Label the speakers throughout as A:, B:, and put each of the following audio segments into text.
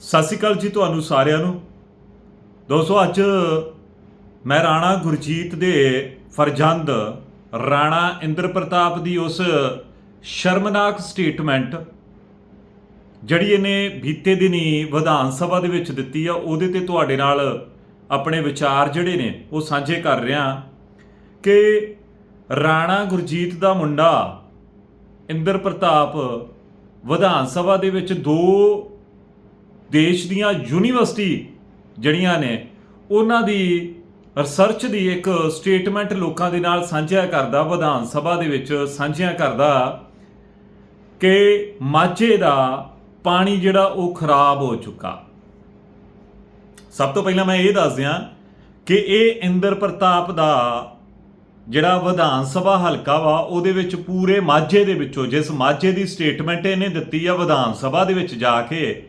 A: ਸਤਿ ਸ਼੍ਰੀ ਅਕਾਲ ਜੀ ਤੁਹਾਨੂੰ ਸਾਰਿਆਂ ਨੂੰ। ਦੋਸਤੋ, ਅੱਜ ਮੈਂ ਰਾਣਾ ਗੁਰਜੀਤ ਦੇ ਫਰਜ਼ੰਦ, ਰਾਣਾ ਇੰਦਰ ਪ੍ਰਤਾਪ ਦੀ ਉਸ ਸ਼ਰਮਨਾਕ ਸਟੇਟਮੈਂਟ ਜਿਹੜੀ ਇਹਨੇ ਬੀਤੇ ਦਿਨੀ ਵਿਧਾਨ ਸਭਾ ਦੇ ਵਿੱਚ ਦਿੱਤੀ ਆ, ਉਹਦੇ ਤੇ ਤੁਹਾਡੇ ਨਾਲ ਆਪਣੇ ਵਿਚਾਰ ਜਿਹੜੇ ਨੇ, ਉਹ ਸਾਂਝੇ ਕਰ ਰਿਹਾ ਕਿ ਰਾਣਾ ਗੁਰਜੀਤ ਦਾ ਮੁੰਡਾ ਇੰਦਰ ਪ੍ਰਤਾਪ ਵਿਧਾਨ ਸਭਾ ਦੇ ਵਿੱਚ ਦੋ ਦੇਸ਼ ਦੀਆਂ ਯੂਨੀਵਰਸਿਟੀ ਜਿਹੜੀਆਂ ਨੇ, ਉਹਨਾਂ ਦੀ ਰਿਸਰਚ ਦੀ ਇੱਕ ਸਟੇਟਮੈਂਟ ਲੋਕਾਂ ਦੇ ਨਾਲ ਸਾਂਝਾ ਕਰਦਾ, ਵਿਧਾਨ ਸਭਾ ਦੇ ਵਿੱਚ ਸਾਂਝਿਆ ਕਰਦਾ ਕਿ ਮਾਝੇ ਦਾ ਪਾਣੀ ਜਿਹੜਾ ਉਹ ਖਰਾਬ ਹੋ ਚੁੱਕਾ। ਸਭ ਤੋਂ ਪਹਿਲਾਂ ਮੈਂ ਇਹ ਦੱਸ ਦਿਆਂ ਕਿ ਇਹ ਇੰਦਰ ਪ੍ਰਤਾਪ ਦਾ ਜਿਹੜਾ ਵਿਧਾਨ ਸਭਾ ਹਲਕਾ ਵਾ, ਉਹਦੇ ਵਿੱਚ ਪੂਰੇ ਮਾਝੇ ਦੇ ਵਿੱਚੋਂ, ਜਿਸ ਮਾਝੇ ਦੀ ਸਟੇਟਮੈਂਟ ਇਹਨੇ ਦਿੱਤੀ ਆ ਵਿਧਾਨ ਸਭਾ ਦੇ ਵਿੱਚ ਜਾ ਕੇ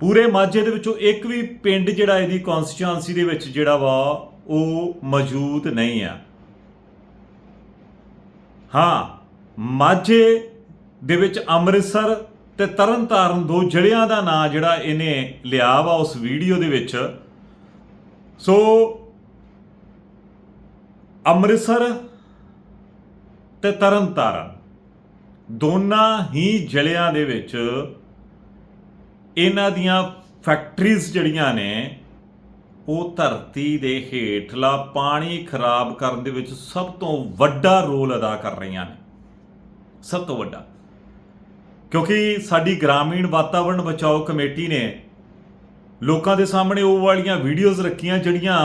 A: ਪੂਰੇ ਮਾਝੇ ਦੇ ਵਿੱਚੋਂ ਇੱਕ ਵੀ ਪਿੰਡ ਜਿਹੜਾ ਇਹਦੀ ਕਨਸਟੀਚੁਐਂਸੀ ਦੇ ਵਿੱਚ ਜਿਹੜਾ ਵਾ, ਉਹ ਮੌਜੂਦ ਨਹੀਂ ਆ। ਹਾਂ, ਮਾਝੇ ਦੇ ਵਿੱਚ ਅੰਮ੍ਰਿਤਸਰ ਤੇ ਤਰਨਤਾਰਨ ਦੋ ਜ਼ਿਲ੍ਹਿਆਂ ਦਾ ਨਾਂ ਜਿਹੜਾ ਇਹਨੇ ਲਿਆ ਵਾ ਉਸ ਵੀਡੀਓ ਦੇ ਵਿੱਚ। ਸੋ, ਅੰਮ੍ਰਿਤਸਰ ਤੇ ਤਰਨਤਾਰਨ ਦੋਨਾਂ ਹੀ ਜ਼ਿਲ੍ਹਿਆਂ ਦੇ ਵਿੱਚ ਇਹਨਾਂ ਦੀਆਂ ਫੈਕਟਰੀਜ਼ ਜਿਹੜੀਆਂ ਨੇ, ਉਹ ਧਰਤੀ ਦੇ ਹੇਠਲਾ ਪਾਣੀ ਖਰਾਬ ਕਰਨ ਦੇ ਵਿੱਚ ਸਭ ਤੋਂ ਵੱਡਾ ਰੋਲ ਅਦਾ ਕਰ ਰਹੀਆਂ ਨੇ। ਸਭ ਤੋਂ ਵੱਡਾ। ਕਿਉਂਕਿ ਸਾਡੀ ਗ੍ਰਾਮੀਣ ਵਾਤਾਵਰਣ ਬਚਾਓ ਕਮੇਟੀ ਨੇ ਲੋਕਾਂ ਦੇ ਸਾਹਮਣੇ ਉਹ ਵਾਲੀਆਂ ਵੀਡੀਓਜ਼ ਰੱਖੀਆਂ ਜਿਹੜੀਆਂ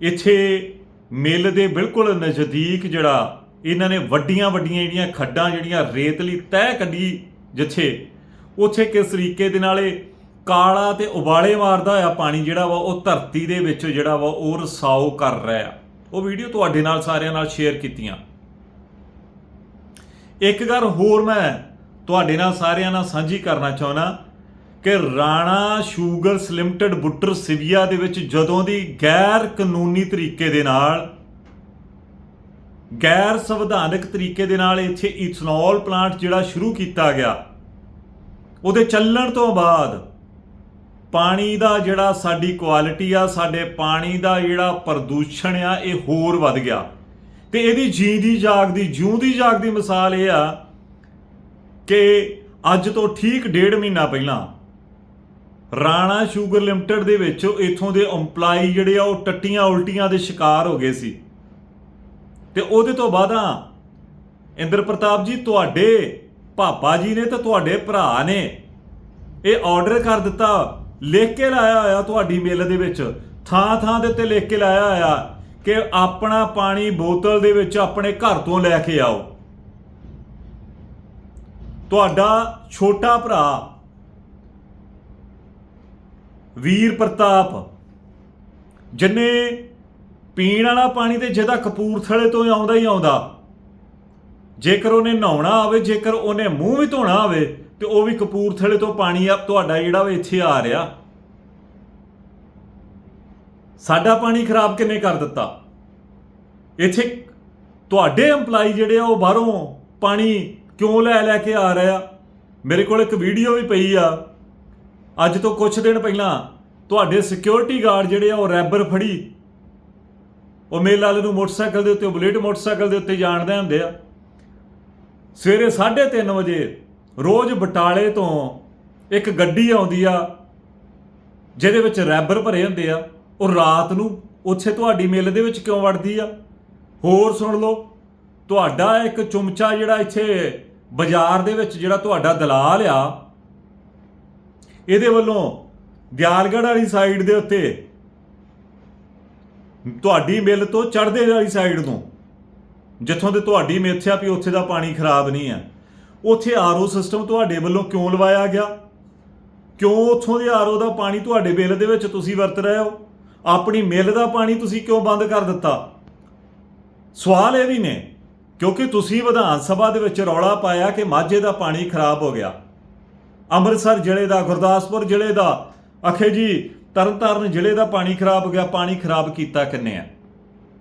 A: ਇੱਥੇ ਮਿਲ ਦੇ ਬਿਲਕੁਲ ਨਜ਼ਦੀਕ ਜਿਹੜਾ ਇਹਨਾਂ ਨੇ ਵੱਡੀਆਂ ਵੱਡੀਆਂ ਜਿਹੜੀਆਂ ਖੱਡਾਂ, ਜਿਹੜੀਆਂ ਰੇਤਲੀ ਤਹਿ ਕੱਢੀ ਜਿੱਥੇ ਉੱਥੇ ਕਿਸ ਤਰੀਕੇ ਦੇ ਨਾਲ ਇਹ ਕਾਲਾ ਤੇ ਉਬਾਲੇ ਮਾਰਦਾ ਹੋਇਆ ਪਾਣੀ ਜਿਹੜਾ ਵਾ ਉਹ ਧਰਤੀ ਦੇ ਵਿੱਚ ਜਿਹੜਾ ਵਾ ਉਹ ਰਸਾਓ ਕਰ ਰਿਹਾ ਉਹ ਵੀਡੀਓ ਤੁਹਾਡੇ ਨਾਲ ਸਾਰਿਆਂ ਨਾਲ ਸ਼ੇਅਰ ਕੀਤੀਆਂ। ਇੱਕ ਗੱਲ ਹੋਰ ਮੈਂ ਤੁਹਾਡੇ ਨਾਲ ਸਾਰਿਆਂ ਨਾਲ ਸਾਂਝੀ ਕਰਨਾ ਚਾਹੁੰਦਾ ਕਿ ਰਾਣਾ ਸ਼ੂਗਰਸ ਲਿਮਟਿਡ ਬੁੱਟਰ ਸਿਵਿਆ ਦੇ ਵਿੱਚ ਜਦੋਂ ਦੀ ਗੈਰ ਕਾਨੂੰਨੀ ਤਰੀਕੇ ਦੇ ਨਾਲ, ਗੈਰ ਸੰਵਿਧਾਨਕ ਤਰੀਕੇ ਦੇ ਨਾਲ ਇੱਥੇ ਇਥਨੋਲ ਪਲਾਂਟ ਜਿਹੜਾ ਸ਼ੁਰੂ ਕੀਤਾ ਗਿਆ ਉਹਦੇ ਚੱਲਣ ਤੋਂ ਬਾਅਦ ਪਾਣੀ ਦਾ ਜਿਹੜਾ ਸਾਡੀ ਕੁਆਲਿਟੀ ਆ, ਸਾਡੇ ਪਾਣੀ ਦਾ ਜਿਹੜਾ ਪ੍ਰਦੂਸ਼ਣ ਆ, ਇਹ ਹੋਰ ਵੱਧ ਗਿਆ। ਤੇ ਇਹਦੀ ਜੀ ਦੀ ਜਾਗਦੀ, ਜਿਉਂਦੀ ਜਾਗਦੀ ਮਿਸਾਲ ਇਹ ਆ ਕਿ ਅੱਜ ਤੋਂ ਠੀਕ ਡੇਢ ਮਹੀਨਾ ਪਹਿਲਾਂ ਰਾਣਾ ਸ਼ੂਗਰ ਲਿਮਟਿਡ ਦੇ ਵਿੱਚ ਇਥੋਂ ਦੇ EMPLOYE ਜਿਹੜੇ ਆ, ਉਹ ਟੱਟੀਆਂ ਉਲਟੀਆਂ ਦੇ ਸ਼ਿਕਾਰ ਹੋ ਗਏ ਸੀ। ਤੇ ਉਹਦੇ ਤੋਂ ਬਾਅਦਾਂ ਇੰਦਰ ਪ੍ਰਤਾਪ ਜੀ, ਤੁਹਾਡੇ ਪਾਪਾ ਜੀ ਨੇ ਤੇ ਤੁਹਾਡੇ ਭਰਾ ਨੇ। ਇਹ ਆਰਡਰ ਕਰ ਦਿੱਤਾ, ਲਿਖ ਕੇ ਲਾਇਆ ਹੋਇਆ ਤੁਹਾਡੀ ਮੇਲ ਦੇ ਵਿੱਚ। ਥਾਂ ਥਾਂ ਦੇ ਉੱਤੇ ਲਿਖ ਕੇ ਲਾਇਆ ਹੋਇਆ ਕਿ ਆਪਣਾ ਪਾਣੀ ਬੋਤਲ ਦੇ ਵਿੱਚ ਆਪਣੇ ਘਰ ਤੋਂ ਲੈ ਕੇ ਆਓ। ਤੁਹਾਡਾ ਛੋਟਾ ਭਰਾ ਵੀਰ ਪ੍ਰਤਾਪ, ਜਿਨੇ ਪੀਣ ਵਾਲਾ ਪਾਣੀ ਤੇ ਜਿਹਦਾ ਕਪੂਰਥਲੇ ਤੋਂ ਆਉਂਦਾ ਹੀ ਆਉਂਦਾ। ਜੇਕਰ ਉਹਨੇ ਨਹਾਉਣਾ ਆਵੇ, ਜੇਕਰ ਉਹਨੇ ਮੂੰਹ ਵੀ ਧੋਣਾ ਆਵੇ, ਤੇ ਉਹ ਵੀ ਕਪੂਰਥਲੇ ਤੋਂ ਪਾਣੀ ਆ ਤੁਹਾਡਾ ਜਿਹੜਾ ਵਾ ਇੱਥੇ ਆ ਰਿਹਾ। ਸਾਡਾ ਪਾਣੀ ਖਰਾਬ ਕਿੰਨੇ ਕਰ ਦਿੱਤਾ? ਇੱਥੇ ਤੁਹਾਡੇ EMPLOYE ਜਿਹੜੇ ਆ, ਉਹ ਬਾਹਰੋਂ ਪਾਣੀ ਕਿਉਂ ਲੈ ਲੈ ਕੇ ਆ ਰਹੇ ਆ? ਮੇਰੇ ਕੋਲ ਇੱਕ ਵੀਡੀਓ ਵੀ ਪਈ ਆ। ਅੱਜ ਤੋਂ ਕੁਝ ਦਿਨ ਪਹਿਲਾਂ ਤੁਹਾਡੇ ਸਿਕਿਉਰਿਟੀ ਗਾਰਡ ਜਿਹੜੇ ਆ, ਉਹ ਰੈਬਰ ਫੜੀ। ਉਹ ਮੇਲ ਵਾਲੇ ਨੂੰ ਮੋਟਰਸਾਈਕਲ ਦੇ ਉੱਤੇ ਬੁਲੇਟ ਮੋਟਰਸਾਈਕਲ ਦੇ ਉੱਤੇ ਜਾਣਦੇ ਹੁੰਦੇ ਆ। ਸਵੇਰੇ 3:30 ਵਜੇ ਰੋਜ਼ ਬਟਾਲੇ ਤੋਂ ਇੱਕ ਗੱਡੀ ਆਉਂਦੀ ਆ, ਜਿਹਦੇ ਵਿੱਚ ਰੈਬਰ ਭਰੇ ਹੁੰਦੇ ਆ, ਉਹ ਰਾਤ ਨੂੰ ਉੱਥੇ ਤੁਹਾਡੀ ਮਿੱਲ ਦੇ ਵਿੱਚ ਕਿਉਂ ਵੜਦੀ ਆ? ਹੋਰ ਸੁਣ ਲਓ, ਤੁਹਾਡਾ ਇੱਕ ਚੁੰਮਚਾ ਜਿਹੜਾ ਇੱਥੇ ਬਾਜ਼ਾਰ ਦੇ ਵਿੱਚ ਜਿਹੜਾ ਤੁਹਾਡਾ ਦਲਾਲ ਆ, ਇਹਦੇ ਵੱਲੋਂ ਦਿਆਲਗੜ੍ਹ ਵਾਲੀ ਸਾਈਡ ਦੇ ਉੱਤੇ ਤੁਹਾਡੀ ਮਿੱਲ ਤੋਂ ਚੜ੍ਹਦੇ ਵਾਲੀ ਸਾਈਡ ਤੋਂ ਜਿੱਥੋਂ ਦੇ ਤੁਹਾਡੀ ਮਿੱਥਿਆ ਵੀ ਉੱਥੇ ਦਾ ਪਾਣੀ ਖਰਾਬ ਨਹੀਂ ਆ ਉੱਥੇ ਆਰਓ ਸਿਸਟਮ ਤੁਹਾਡੇ ਵੱਲੋਂ ਕਿਉਂ ਲਵਾਇਆ ਗਿਆ? ਕਿਉਂ ਉੱਥੋਂ ਦੇ ਆਰਓ ਦਾ ਪਾਣੀ ਤੁਹਾਡੇ ਬਿੱਲ ਦੇ ਵਿੱਚ ਤੁਸੀਂ ਵਰਤ ਰਹੇ ਹੋ? ਆਪਣੀ ਮਿੱਲ ਦਾ ਪਾਣੀ ਤੁਸੀਂ ਕਿਉਂ ਬੰਦ ਕਰ ਦਿੱਤਾ? ਸਵਾਲ ਇਹ ਵੀ ਨੇ, ਕਿਉਂਕਿ ਤੁਸੀਂ ਵਿਧਾਨ ਸਭਾ ਦੇ ਵਿੱਚ ਰੌਲਾ ਪਾਇਆ ਕਿ ਮਾਝੇ ਦਾ ਪਾਣੀ ਖਰਾਬ ਹੋ ਗਿਆ। ਅੰਮ੍ਰਿਤਸਰ ਜ਼ਿਲ੍ਹੇ ਦਾ, ਗੁਰਦਾਸਪੁਰ ਜ਼ਿਲ੍ਹੇ ਦਾ, ਅਖੇ ਜੀ, ਤਰਨਤਾਰਨ ਜ਼ਿਲ੍ਹੇ ਦਾ ਪਾਣੀ ਖਰਾਬ ਹੋ ਗਿਆ। ਪਾਣੀ ਖਰਾਬ ਕੀਤਾ ਕਿੰਨੇ ਆ?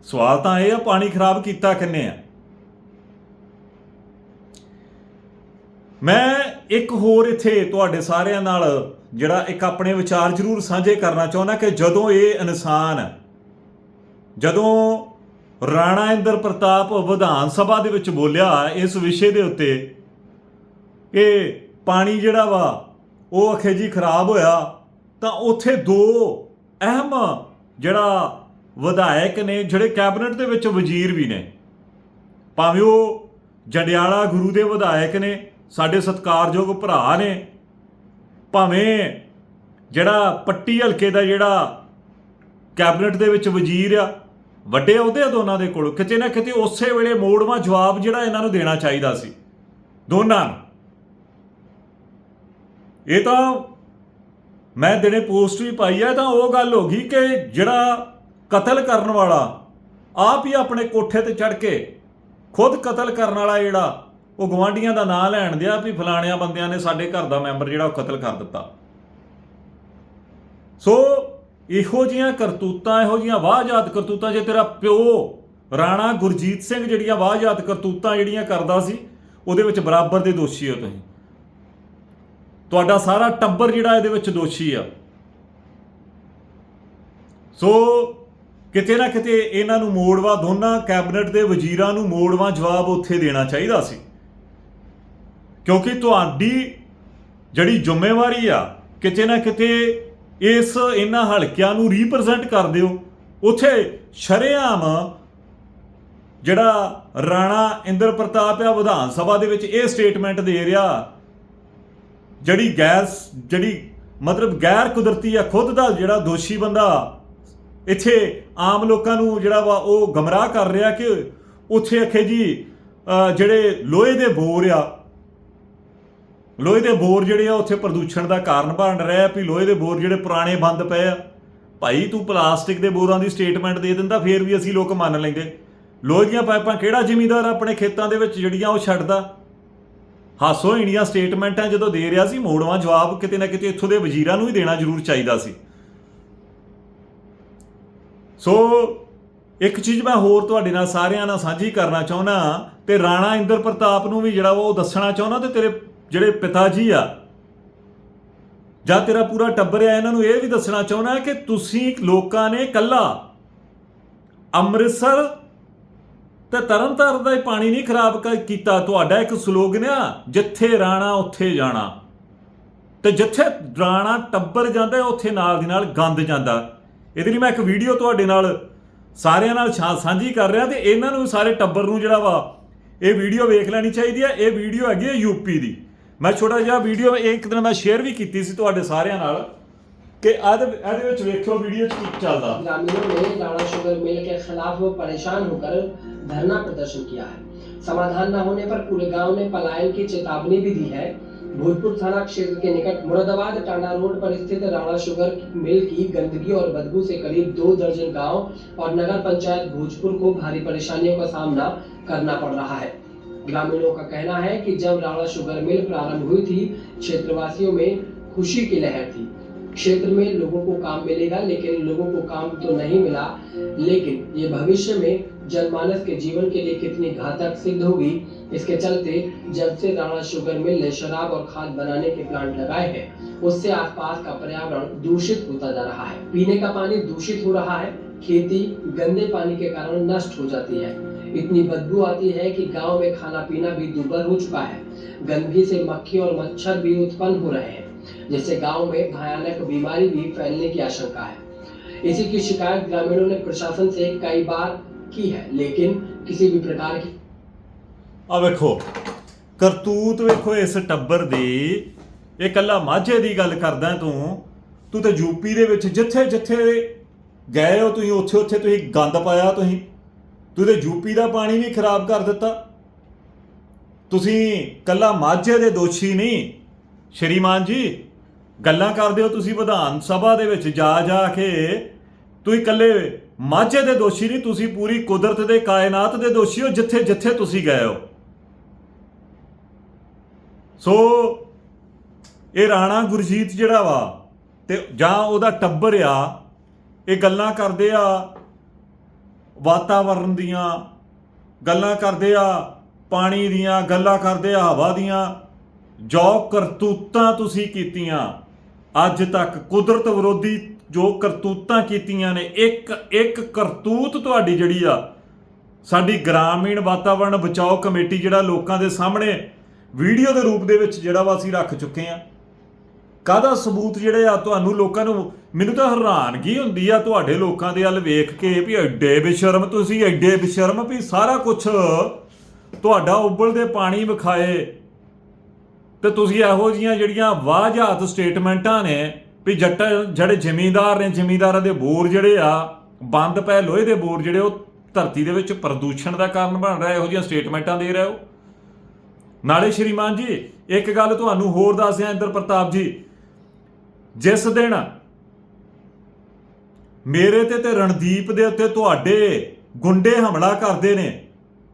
A: ਸਵਾਲ ਤਾਂ ਇਹ ਆ, ਪਾਣੀ ਖਰਾਬ ਕੀਤਾ ਕਿੰਨੇ ਆ? ਮੈਂ ਇੱਕ ਹੋਰ ਇੱਥੇ ਤੁਹਾਡੇ ਸਾਰਿਆਂ ਨਾਲ ਜਿਹੜਾ ਇੱਕ ਆਪਣੇ ਵਿਚਾਰ ਜ਼ਰੂਰ ਸਾਂਝੇ ਕਰਨਾ ਚਾਹੁੰਦਾ ਕਿ ਜਦੋਂ ਇਹ ਇਨਸਾਨ, ਜਦੋਂ ਰਾਣਾ ਇੰਦਰ ਪ੍ਰਤਾਪ ਵਿਧਾਨ ਸਭਾ ਦੇ ਵਿੱਚ ਬੋਲਿਆ ਇਸ ਵਿਸ਼ੇ ਦੇ ਉੱਤੇ ਕਿ ਪਾਣੀ ਜਿਹੜਾ ਵਾ, ਉਹ ਅਖੇ ਜੀ ਖਰਾਬ ਹੋਇਆ, ਤਾਂ ਉੱਥੇ ਦੋ ਅਹਿਮ ਜਿਹੜਾ ਵਿਧਾਇਕ ਨੇ, ਜਿਹੜੇ ਕੈਬਨਿਟ ਦੇ ਵਿੱਚ ਵਜ਼ੀਰ ਵੀ ਨੇ। ਭਾਵੇਂ ਉਹ ਜੰਡਿਆਲਾ ਗੁਰੂ ਦੇ ਵਿਧਾਇਕ ਨੇ, ਸਾਡੇ ਸਤਿਕਾਰਯੋਗ ਭਰਾ ਨੇ, ਭਾਵੇਂ ਜਿਹੜਾ ਪੱਟੀ ਹਲਕੇ ਦਾ ਜਿਹੜਾ ਕੈਬਨਿਟ ਦੇ ਵਿੱਚ ਵਜ਼ੀਰ ਆ, ਵੱਡੇ ਅਹੁਦੇ ਆ ਦੋਨਾਂ ਦੇ ਕੋਲ, ਕਿਤੇ ਨਾ ਕਿਤੇ ਉਸੇ ਵੇਲੇ ਮੋੜਵਾ ਜਵਾਬ ਜਿਹੜਾ ਇਹਨਾਂ ਨੂੰ ਦੇਣਾ ਚਾਹੀਦਾ ਸੀ, ਦੋਨਾਂ ਨੂੰ। ਇਹ ਤਾਂ ਮੈਂ ਦਿਨੇ ਪੋਸਟ ਵੀ ਪਾਈ ਹੈ ਤਾਂ ਉਹ ਗੱਲ ਹੋ ਗਈ ਕਿ ਜਿਹੜਾ ਕਤਲ ਕਰਨ ਵਾਲਾ, ਆਪ ਹੀ ਆਪਣੇ ਕੋਠੇ ਤੇ ਚੜ ਕੇ ਖੁਦ ਕਤਲ ਕਰਨ ਵਾਲਾ ਜਿਹੜਾ, ਉਹ ਗਵਾਂਡੀਆਂ ਦਾ ਨਾਂ ਲੈਣ ਦਿਆ ਵੀ ਫਲਾਣਿਆਂ ਬੰਦਿਆਂ ਨੇ ਸਾਡੇ ਘਰ ਦਾ ਮੈਂਬਰ ਜਿਹੜਾ ਉਹ ਕਤਲ ਕਰ ਦਿੱਤਾ। ਸੋ ਇਹੋ ਜੀਆਂ ਕਰਤੂਤਾਂ, ਇਹੋ ਜੀਆਂ ਵਾਹਜਾਤ ਕਰਤੂਤਾਂ, ਜੇ ਤੇਰਾ ਪਿਓ ਰਾਣਾ ਗੁਰਜੀਤ ਸਿੰਘ ਜਿਹੜੀਆਂ ਵਾਹਜਾਤ ਕਰਤੂਤਾਂ ਜਿਹੜੀਆਂ ਕਰਦਾ ਸੀ, ਉਹਦੇ ਵਿੱਚ ਬਰਾਬਰ ਦੇ ਦੋਸ਼ੀ ਹੋ ਤੁਸੀਂ। ਤੁਹਾਡਾ ਸਾਰਾ ਟੱਬਰ ਜਿਹੜਾ ਇਹਦੇ ਵਿੱਚ ਦੋਸ਼ੀ ਆ। ਸੋ ਕਿਤੇ ਨਾ ਕਿਤੇ ਇਹਨਾਂ ਨੂੰ ਮੋੜਵਾ, ਦੋਨਾਂ ਕੈਬਨਿਟ ਦੇ ਵਜ਼ੀਰਾਂ ਨੂੰ ਮੋੜਵਾ ਜਵਾਬ ਉੱਥੇ ਦੇਣਾ ਚਾਹੀਦਾ ਸੀ। ਕਿਉਂਕਿ ਤੁਹਾਡੀ ਜਿਹੜੀ ਜ਼ਿੰਮੇਵਾਰੀ ਆ, ਕਿਤੇ ਨਾ ਕਿਤੇ ਇਸ ਇਹਨਾਂ ਹਲਕਿਆਂ ਨੂੰ ਰਿਪਰੈਜ਼ੈਂਟ ਕਰਦੇ ਹੋ ਉਥੇ ਸ਼ਰੇਆਮ ਜਿਹੜਾ ਰਾਣਾ ਇੰਦਰ ਪ੍ਰਤਾਪ ਆ, ਵਿਧਾਨ ਸਭਾ ਦੇ ਵਿੱਚ ਇਹ ਸਟੇਟਮੈਂਟ ਦੇ ਰਿਹਾ, ਜਿਹੜੀ ਗੈਸ, ਜਿਹੜੀ ਮਤਲਬ ਗੈਰ ਕੁਦਰਤੀ ਆ, ਖੁਦ ਦਾ ਜਿਹੜਾ ਦੋਸ਼ੀ ਬੰਦਾ ਇੱਥੇ ਆਮ ਲੋਕਾਂ ਨੂੰ ਜਿਹੜਾ ਵਾ ਉਹ ਗਮਰਾਹ ਕਰ ਰਿਹਾ ਕਿ ਉੱਥੇ ਅਖੇ ਜੀ ਜਿਹੜੇ ਲੋਹੇ ਦੇ ਬੋਰ ਆ, ਲੋਹੇ ਦੇ ਬੋਰ ਜਿਹੜੇ ਆ ਉੱਥੇ ਪ੍ਰਦੂਸ਼ਣ ਦਾ ਕਾਰਨ ਬਣ ਰਿਹਾ ਵੀ ਲੋਹੇ ਦੇ ਬੋਰ ਜਿਹੜੇ ਪੁਰਾਣੇ ਬੰਦ ਪਏ ਆ। ਭਾਈ ਤੂੰ ਪਲਾਸਟਿਕ ਦੇ ਬੋਰਾਂ ਦੀ ਸਟੇਟਮੈਂਟ ਦੇ ਦਿੰਦਾ, ਫੇਰ ਵੀ ਅਸੀਂ ਲੋਕ ਮੰਨ ਲੈਂਦੇ। ਲੋਹੇ ਦੀਆਂ ਪਾਈਪਾਂ ਕਿਹੜਾ ਜ਼ਿਮੀਂਦਾਰ ਆਪਣੇ ਖੇਤਾਂ ਦੇ ਵਿੱਚ ਜਿਹੜੀਆਂ ਉਹ ਛੱਡਦਾ? ਹਾਸੋ ਇੰਡੀਆ ਸਟੇਟਮੈਂਟਾਂ ਜਦੋਂ ਦੇ ਰਿਹਾ ਸੀ, ਮੋੜਵਾ ਜਵਾਬ ਕਿਤੇ ਨਾ ਕਿਤੇ ਇੱਥੋਂ ਦੇ ਵਜ਼ੀਰਾਂ ਨੂੰ ਹੀ ਦੇਣਾ ਜ਼ਰੂਰ ਚਾਹੀਦਾ ਸੀ। ਸੋ ਇੱਕ ਚੀਜ਼ ਮੈਂ ਹੋਰ ਤੁਹਾਡੇ ਨਾਲ ਸਾਰਿਆਂ ਨਾਲ ਸਾਂਝੀ ਕਰਨਾ ਚਾਹੁੰਦਾ ਤੇ ਰਾਣਾ ਇੰਦਰ ਪ੍ਰਤਾਪ ਨੂੰ ਵੀ ਜਿਹੜਾ ਵਾ ਉਹ ਦੱਸਣਾ ਚਾਹੁੰਦਾ ਤੇ ਤੇਰੇ ਜਿਹੜੇ ਪਿਤਾ ਜੀ ਆ, ਜਾਂ ਤੇਰਾ ਪੂਰਾ ਟੱਬਰ ਆ, ਇਹਨਾਂ ਨੂੰ ਇਹ ਵੀ ਦੱਸਣਾ ਚਾਹੁੰਦਾ ਕਿ ਤੁਸੀਂ ਲੋਕਾਂ ਨੇ ਕੱਲਾ ਅੰਮ੍ਰਿਤਸਰ ਤੇ ਤਰਨਤਾਰਨ ਦਾ ਹੀ ਪਾਣੀ ਨਹੀਂ ਖਰਾਬ ਕ- ਕੀਤਾ, ਤੁਹਾਡਾ ਇੱਕ ਸਲੋਗਨ ਆ, ਜਿੱਥੇ ਰਾਣਾ ਉੱਥੇ ਜਾਣਾ ਤੇ ਜਿੱਥੇ ਰਾਣਾ ਟੱਬਰ ਜਾਂਦਾ, ਉੱਥੇ ਨਾਲ ਦੀ ਨਾਲ ਗੰਦ ਜਾਂਦਾ। ਇਹਦੇ ਲਈ ਮੈਂ ਇੱਕ ਵੀਡੀਓ ਤੁਹਾਡੇ ਨਾਲ ਸਾਰਿਆਂ ਨਾਲ ਛਾ- ਸਾਂਝੀ ਕਰ ਰਿਹਾ ਤੇ ਇਹਨਾਂ ਨੂੰ ਸਾਰੇ ਟੱਬਰ ਨੂੰ ਜਿਹੜਾ ਵਾ ਇਹ ਵੀਡੀਓ ਵੇਖ ਲੈਣੀ ਚਾਹੀਦੀ ਹੈ ਇਹ ਵੀਡੀਓ ਹੈਗੀ ਹੈ ਯੂਪੀ ਦੀ ਮੈਂ ਛੋਟਾ ਜਿਹਾ ਵੀਡੀਓ ਇੱਕ ਦਿਨ ਮੈਂ ਸ਼ੇਅਰ ਵੀ ਕੀਤੀ ਸੀ ਤੁਹਾਡੇ ਸਾਰਿਆਂ ਨਾਲ ਕਿ ਇਹਦੇ ਇਹਦੇ ਵਿੱਚ ਵੇਖਿਓ ਵੀਡੀਓ 'ਚ ਕੀ ਚੱਲਦਾ
B: ग्रामीणों ने राणा शुगर मिल के खिलाफ परेशान होकर धरना प्रदर्शन किया है समाधान न होने पर पूरे गांव ने पलायन की चेतावनी भी दी है भोजपुर थाना क्षेत्र के निकट मुरादाबाद टांडा रोड पर स्थित राणा शुगर मिल की गंदगी और बदबू से करीब दो दर्जन गाँव और नगर पंचायत भोजपुर को भारी परेशानियों का सामना करना पड़ रहा है। ग्रामीणों का कहना है कि जब राणा शुगर मिल प्रारंभ हुई थी, क्षेत्रवासियों में खुशी की लहर थी। क्षेत्र में लोगों को काम मिलेगा, लेकिन लोगों को काम तो नहीं मिला। लेकिन ये भविष्य में जनमानस के जीवन के लिए कितनी घातक सिद्ध होगी इसके चलते जब से राणा शुगर मिल ने शराब और खाद बनाने के प्लांट लगाए हैं, उससे आसपास का पर्यावरण दूषित होता जा रहा है। पीने का पानी दूषित हो रहा है, खेती गंदे पानी के कारण नष्ट हो जाती है। इतनी बदबू आती है कि गाँव में खाना पीना भी दुर्बल हो चुका है। गंदगी से मक्खी और मच्छर भी उत्पन्न हो रहे हैं, जिससे गाँव में भयानक बीमारी भी फैलने की आशंका है। इसी की शिकायत ग्रामीणों ने प्रशासन से कई बार की है, लेकिन किसी भी प्रकार की
A: ਆ ਵੇਖੋ, ਕਰਤੂਤ ਵੇਖੋ ਇਸ ਟੱਬਰ ਦੀ। ਇਹ ਕੱਲਾ ਮਾਝੇ ਦੀ ਗੱਲ ਕਰਦਾ ਤੂੰ। ਤੂੰ ਤੇ ਯੂਪੀ ਦੇ ਵਿੱਚ ਜਿੱਥੇ ਜਿੱਥੇ ਗਏ ਹੋ ਤੁਸੀਂ, ਉੱਥੇ ਉੱਥੇ ਤੁਸੀਂ ਗੰਦ ਪਾਇਆ ਤੁਸੀਂ। ਤੂੰ ਤੇ ਯੂਪੀ ਦਾ ਪਾਣੀ ਵੀ ਖਰਾਬ ਕਰ ਦਿੱਤਾ। ਤੁਸੀਂ ਕੱਲਾ ਮਾਝੇ ਦੇ ਦੋਸ਼ੀ ਨਹੀਂ। ਸ਼੍ਰੀਮਾਨ ਜੀ, ਗੱਲਾਂ ਕਰਦੇ ਹੋ ਤੁਸੀਂ ਵਿਧਾਨ ਸਭਾ ਦੇ ਵਿੱਚ ਜਾ ਜਾ ਕੇ। ਤੁਸੀਂ ਇਕੱਲੇ ਮਾਝੇ ਦੇ ਦੋਸ਼ੀ ਨਹੀਂ, ਤੁਸੀਂ ਪੂਰੀ ਕੁਦਰਤ ਦੇ ਕਾਇਨਾਤ ਦੇ ਦੋਸ਼ੀ ਹੋ, ਜਿੱਥੇ ਜਿੱਥੇ ਤੁਸੀਂ ਗਏ ਹੋ। ਸੋ ਇਹ ਰਾਣਾ ਗੁਰਜੀਤ ਜਿਹੜਾ ਵਾ ਤੇ ਜਾਂ ਉਹਦਾ ਟੱਬਰ ਆ, ਇਹ ਗੱਲਾਂ ਕਰਦੇ ਆ ਵਾਤਾਵਰਣ ਦੀਆਂ ਗੱਲਾਂ ਕਰਦੇ ਆ, ਪਾਣੀ ਦੀਆਂ ਗੱਲਾਂ ਕਰਦੇ ਆ, ਹਵਾ ਦੀਆਂ, ਜੋ ਕਰਤੂਤਾਂ ਤੁਸੀਂ ਕੀਤੀਆਂ, ਅੱਜ ਤੱਕ ਕੁਦਰਤ ਵਿਰੋਧੀ ਜੋ ਕਰਤੂਤਾਂ ਕੀਤੀਆਂ ਨੇ, ਇੱਕ ਇੱਕ ਕਰਤੂਤ ਤੁਹਾਡੀ ਜਿਹੜੀ ਆ, ਸਾਡੀ ਗ੍ਰਾਮੀਣ ਵਾਤਾਵਰਣ ਬਚਾਓ ਕਮੇਟੀ ਜਿਹੜਾ ਲੋਕਾਂ ਦੇ ਸਾਹਮਣੇ ਵੀਡੀਓ ਦੇ ਰੂਪ ਦੇ ਵਿੱਚ ਜਿਹੜਾ ਵਾ ਅਸੀਂ ਰੱਖ ਚੁੱਕੇ ਆ ਕਾਹਦਾ ਸਬੂਤ ਜਿਹੜੇ ਆ ਤੁਹਾਨੂੰ ਲੋਕਾਂ ਨੂੰ, ਮੈਨੂੰ ਤਾਂ ਹੈਰਾਨਗੀ ਹੁੰਦੀ ਆ ਤੁਹਾਡੇ ਲੋਕਾਂ ਦੇ ਵੱਲ ਵੇਖ ਕੇ ਵੀ ਐਡੇ ਬੇਸ਼ਰਮ ਤੁਸੀਂ, ਐਡੇ ਬੇਸ਼ਰਮ ਵੀ ਸਾਰਾ ਕੁਝ ਤੁਹਾਡਾ ਉਬਲਦੇ ਪਾਣੀ ਵਿਖਾਏ। ਤੇ ਤੁਸੀਂ ਇਹੋ ਜੀਆਂ ਜਿਹੜੀਆਂ ਵਾਜਾਤ ਸਟੇਟਮੈਂਟਾਂ ਨੇ ਵੀ ਜੱਟ, ਜਿਹੜੇ ਜ਼ਿਮੀਂਦਾਰ ਨੇ, ਜ਼ਿਮੀਂਦਾਰਾਂ ਦੇ ਬੋਰ ਜਿਹੜੇ ਆ, ਬੰਦ ਪਏ ਲੋਹੇ ਦੇ ਬੋਰ ਜਿਹੜੇ ਉਹ ਧਰਤੀ ਦੇ ਵਿੱਚ ਪ੍ਰਦੂਸ਼ਣ ਦਾ ਕਾਰਨ ਬਣ ਰਿਹਾ, ਇਹੋ ਜੀਆਂ ਸਟੇਟਮੈਂਟਾਂ ਦੇ ਰਹੇ ਹੋ। ਨਾਲੇ ਸ਼੍ਰੀਮਾਨ ਜੀ ਇੱਕ ਗੱਲ ਤੁਹਾਨੂੰ ਹੋਰ ਦੱਸ ਦਿਆਂ ਇੰਦਰ ਪ੍ਰਤਾਪ ਜੀ। ਜਿਸ ਦਿਨ ਮੇਰੇ ਤੇ ਤੇ ਰਣਦੀਪ ਦੇ ਉੱਤੇ ਤੁਹਾਡੇ ਗੁੰਡੇ ਹਮਲਾ ਕਰਦੇ ਨੇ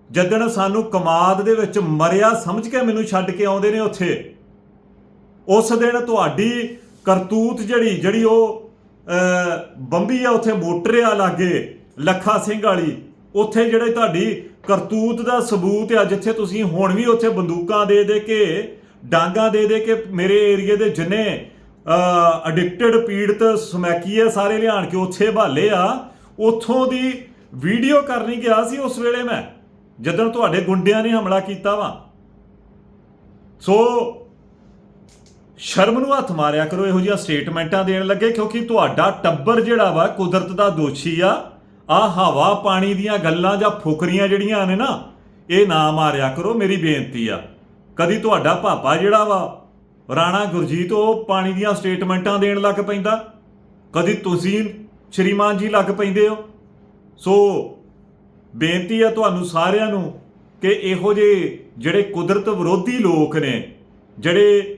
A: ਜਦਣ ਸਾਨੂੰ ਕਮਾਦ ਦੇ ਵਿੱਚ ਮਰਿਆ ਸਮਝ ਕੇ ਮੈਨੂੰ ਛੱਡ ਕੇ ਆਉਂਦੇ ਨੇ ਉੱਥੇ ਉਸ ਦਿਨ ਤੁਹਾਡੀ ਕਰਤੂਤ ਜਿਹੜੀ ਜਿਹੜੀ ਉਹ ਅਹ, ਬੰਬੀ ਆ ਉੱਥੇ ਮੋਟਰ ਆ ਲਾਗੇ ਲੱਖਾ ਸਿੰਘ ਵਾਲੀ ਉੱਥੇ ਜਿਹੜੇ ਤੁਹਾਡੀ ਕਰਤੂਤ ਦਾ ਸਬੂਤ ਆ ਜਿੱਥੇ ਤੁਸੀਂ ਹੁਣ ਵੀ ਉੱਥੇ ਬੰਦੂਕਾਂ ਦੇ ਦੇ ਕੇ, ਡਾਂਗਾ ਦੇ ਦੇ ਕੇ ਮੇਰੇ ਏਰੀਏ ਦੇ ਜਿੰਨੇ ਅਡਿਕਟਡ ਪੀੜਤ, ਸਮੈਕੀ ਆ, ਸਾਰੇ ਲਿਆਣ ਕੇ ਉੱਥੇ ਭਾਲੇ ਆ, ਉੱਥੋਂ ਦੀ ਵੀਡੀਓ ਕਰਨੀ ਗਿਆ ਸੀ ਉਸ ਵੇਲੇ ਮੈਂ, ਜਦੋਂ ਤੁਹਾਡੇ ਗੁੰਡਿਆਂ ਨੇ ਹਮਲਾ ਕੀਤਾ ਵਾ। ਸੋ, ਸ਼ਰਮ ਨੂੰ ਹੱਥ ਮਾਰਿਆ ਕਰੋ, ਇਹੋ ਜਿਹੀਆਂ ਸਟੇਟਮੈਂਟਾਂ ਦੇਣ ਲੱਗੇ, ਕਿਉਂਕਿ ਤੁਹਾਡਾ ਟੱਬਰ ਜਿਹੜਾ ਵਾ ਕੁਦਰਤ ਦਾ ਦੋਸ਼ੀ ਆ। ਆ ਹਵਾ ਪਾਣੀ ਦੀਆਂ ਗੱਲਾਂ ਜਾਂ ਫੁਕਰੀਆਂ ਜਿਹੜੀਆਂ ਨੇ ਨਾ, ਇਹ ਨਾ ਮਾਰਿਆ ਕਰੋ, ਮੇਰੀ ਬੇਨਤੀ ਆ। ਕਦੀ ਤੁਹਾਡਾ ਪਾਪਾ ਜਿਹੜਾ ਵਾ, ਰਾਣਾ ਗੁਰਜੀਤ, ਉਹ ਪਾਣੀ ਦੀਆਂ ਸਟੇਟਮੈਂਟਾਂ ਦੇਣ ਲੱਗ ਪੈਂਦਾ? ਕਦੀ ਤੁਸੀਂ ਸ਼੍ਰੀਮਾਨ ਜੀ ਲੱਗ ਪੈਂਦੇ ਹੋ? ਸੋ, ਬੇਨਤੀ ਆ ਤੁਹਾਨੂੰ ਸਾਰਿਆਂ ਨੂੰ ਕਿ ਇਹੋ ਜਿਹੇ ਜਿਹੜੇ ਕੁਦਰਤ ਵਿਰੋਧੀ ਲੋਕ ਨੇ, ਜਿਹੜੇ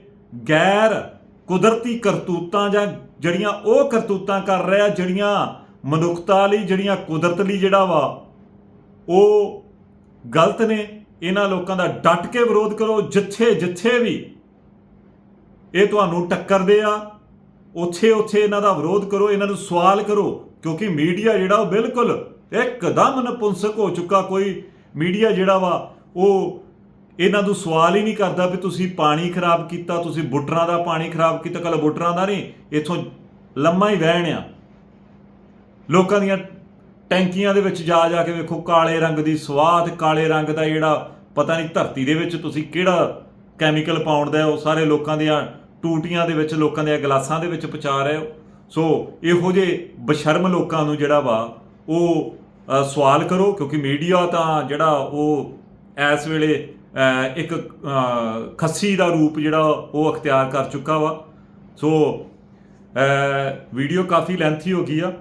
A: ਗੈਰ ਕੁਦਰਤੀ ਕਰਤੂਤਾਂ ਜਾਂ ਜਿਹੜੀਆਂ ਉਹ ਕਰਤੂਤਾਂ ਕਰ ਰਿਹਾ ਜਿਹੜੀਆਂ ਮਨੁੱਖਤਾ ਲਈ ਜਿਹੜੀਆਂ ਕੁਦਰਤ ਲਈ ਜਿਹੜਾ ਵਾ, ਉਹ ਗਲਤ ਨੇ। ਇਹਨਾਂ ਲੋਕਾਂ ਦਾ ਡਟ ਕੇ ਵਿਰੋਧ ਕਰੋ, ਜਿੱਥੇ ਜਿੱਥੇ ਵੀ। ਇਹ ਤੁਹਾਨੂੰ ਟੱਕਰਦੇ ਆ। ਉੱਥੇ ਉੱਥੇ ਇਹਨਾਂ ਦਾ ਵਿਰੋਧ ਕਰੋ, ਇਹਨਾਂ ਨੂੰ ਸਵਾਲ ਕਰੋ, ਕਿਉਂਕਿ ਮੀਡੀਆ ਜਿਹੜਾ ਉਹ ਬਿਲਕੁਲ ਇੱਕਦਮ ਨਪੁੰਸਕ ਹੋ ਚੁੱਕਾ। ਕੋਈ ਮੀਡੀਆ ਜਿਹੜਾ ਵਾ, ਉਹ ਇਹਨਾਂ ਨੂੰ ਸਵਾਲ ਹੀ ਨਹੀਂ ਕਰਦਾ ਵੀ ਤੁਸੀਂ ਪਾਣੀ ਖਰਾਬ ਕੀਤਾ, ਤੁਸੀਂ ਬੁੱਟਰਾਂ ਦਾ ਪਾਣੀ ਖਰਾਬ ਕੀਤਾ। ਕੱਲ ਬੁੱਟਰਾਂ ਦਾ ਨਹੀਂ, ਇੱਥੋਂ ਲੰਮਾ ਹੀ ਵਹਿਣ ਆ। ਲੋਕਾਂ ਦੀਆਂ ਟੈਂਕੀਆਂ ਦੇ ਵਿੱਚ ਜਾ ਜਾ ਕੇ ਵੇਖੋ, ਕਾਲੇ ਰੰਗ ਦੀ ਸਵਾਦ, ਕਾਲੇ ਰੰਗ ਦਾ ਜਿਹੜਾ ਪਤਾ ਨਹੀਂ ਧਰਤੀ ਦੇ ਵਿੱਚ ਤੁਸੀਂ ਕਿਹੜਾ ਕੈਮੀਕਲ ਪਾਉਂਦਾ ਹੈ, ਉਹ ਸਾਰੇ ਲੋਕਾਂ ਦੀਆਂ ਟੂਟੀਆਂ ਦੇ ਵਿੱਚ, ਲੋਕਾਂ ਦੇ ਗਲਾਸਾਂ ਦੇ ਵਿੱਚ ਪਹੁੰਚਾ ਰਹੇ ਹੋ। ਸੋ ਇਹੋ ਜਿਹੇ ਬਸ਼ਰਮ ਲੋਕਾਂ ਨੂੰ ਜਿਹੜਾ ਵਾ, ਉਹ ਸਵਾਲ ਕਰੋ, ਕਿਉਂਕਿ ਮੀਡੀਆ ਤਾਂ ਜਿਹੜਾ ਉਹ ਇਸ ਵੇਲੇ ਇੱਕ ਖੱਸੀ ਦਾ ਰੂਪ ਜਿਹੜਾ ਉਹ ਅਖਤਿਆਰ ਕਰ ਚੁੱਕਾ ਵਾ। ਸੋ ਵੀਡੀਓ ਕਾਫੀ ਲੈਂਥੀ ਹੋ ਗਈ ਆ।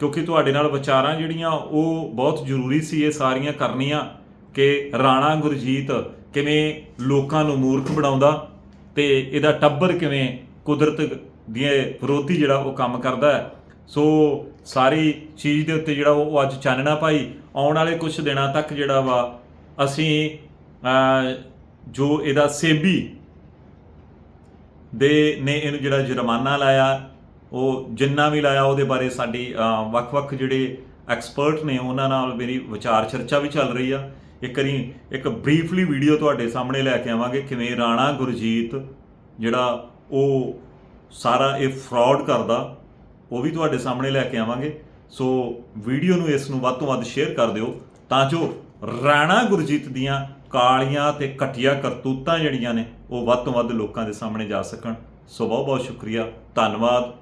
A: ਕਿਉਂਕਿ ਤੁਹਾਡੇ ਨਾਲ ਵਿਚਾਰਾਂ ਜਿਹੜੀਆਂ ਉਹ ਬਹੁਤ ਜ਼ਰੂਰੀ ਸੀ, ਇਹ ਸਾਰੀਆਂ ਕਰਨੀਆਂ ਕਿ ਰਾਣਾ ਗੁਰਜੀਤ ਕਿਵੇਂ ਲੋਕਾਂ ਨੂੰ ਮੂਰਖ ਬਣਾਉਂਦਾ ਤੇ ਇਹਦਾ ਟੱਬਰ ਕਿਵੇਂ ਕੁਦਰਤ ਦੀਆਂ ਵਿਰੋਧੀ ਜਿਹੜਾ ਉਹ ਕੰਮ ਕਰਦਾ ਹੈ। ਸੋ ਸਾਰੀ ਚੀਜ਼ ਦੇ ਉੱਤੇ ਜਿਹੜਾ ਉਹ ਅੱਜ ਚਾਨਣਾ ਭਾਈ ਆਉਣ ਵਾਲੇ ਕੁਝ ਦਿਨਾਂ ਤੱਕ ਜਿਹੜਾ ਵਾ ਅਸੀਂ ਜੋ ਇਹਦਾ ਸੇਬੀ ਦੇ ਨੇ ਇਹਨੂੰ ਜਿਹੜਾ ਜੁਰਮਾਨਾ ਲਾਇਆ ਉਹ ਜਿੰਨਾ ਵੀ ਲਾਇਆ ਉਹਦੇ ਬਾਰੇ ਸਾਡੀ ਵੱਖ-ਵੱਖ ਜਿਹੜੇ ਐਕਸਪਰਟ ਨੇ ਉਹਨਾਂ ਨਾਲ ਮੇਰੀ ਵਿਚਾਰ ਚਰਚਾ ਵੀ ਚੱਲ ਰਹੀ ਆ। ਇੱਕ ਵਾਰੀ ਇੱਕ ਬਰੀਫਲੀ ਵੀਡੀਓ ਤੁਹਾਡੇ ਸਾਹਮਣੇ ਲੈ ਕੇ ਆਵਾਂਗੇ, ਕਿਵੇਂ ਰਾਣਾ ਗੁਰਜੀਤ ਜਿਹੜਾ ਉਹ ਸਾਰਾ ਇਹ ਫਰਾਡ ਕਰਦਾ, ਉਹ ਵੀ ਤੁਹਾਡੇ ਸਾਹਮਣੇ ਲੈ ਕੇ ਆਵਾਂਗੇ। ਸੋ ਵੀਡੀਓ ਨੂੰ ਇਸ ਨੂੰ ਵੱਧ ਤੋਂ ਵੱਧ ਸ਼ੇਅਰ ਕਰ ਦਿਓ, ਤਾਂ ਜੋ ਰਾਣਾ ਗੁਰਜੀਤ ਦੀਆਂ ਕਾਲੀਆਂ ਤੇ ਘਟੀਆ ਕਰਤੂਤਾਂ ਜਿਹੜੀਆਂ ਨੇ, ਉਹ ਵੱਧ ਤੋਂ ਵੱਧ ਲੋਕਾਂ ਦੇ ਸਾਹਮਣੇ ਜਾ ਸਕਣ। ਸੋ ਬਹੁਤ ਬਹੁਤ ਸ਼ੁਕਰੀਆ, ਧੰਨਵਾਦ।